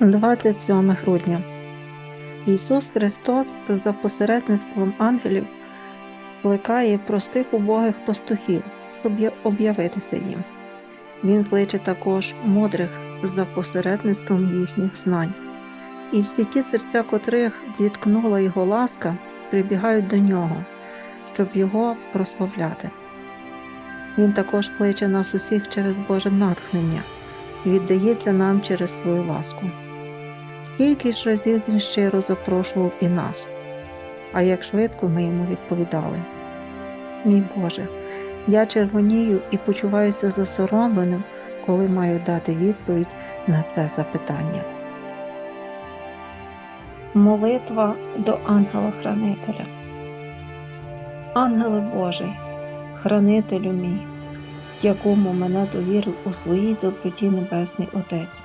27 грудня. Ісус Христос за посередництвом ангелів скликає простих убогих пастухів, щоб об'явитися їм. Він кличе також мудрих за посередництвом їхніх знань. І всі ті серця, котрих діткнула його ласка, прибігають до нього, щоб його прославляти. Він також кличе нас усіх через Боже натхнення і віддається нам через свою ласку. Скільки ж разів він щиро запрошував і нас, а як швидко ми йому відповідали. Мій Боже, я червонію і почуваюся засоромленим, коли маю дати відповідь на це запитання. Молитва до ангела-хранителя. Ангеле Божий, хранителю мій, якому мене довірив у своїй доброті Небесний Отець.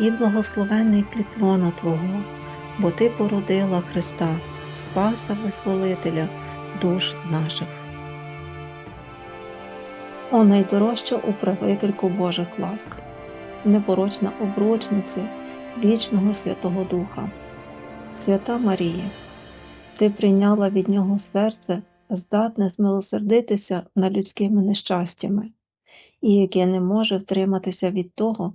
і благословенний плітлона Твого, бо Ти породила Христа, Спаса Визволителя душ наших. О найдорожча управителько Божих ласк, непорочна обручниця вічного Святого Духа, Свята Марія, Ти прийняла від Нього серце, здатне змилосердитися над людськими нещастями, і яке не може втриматися від того,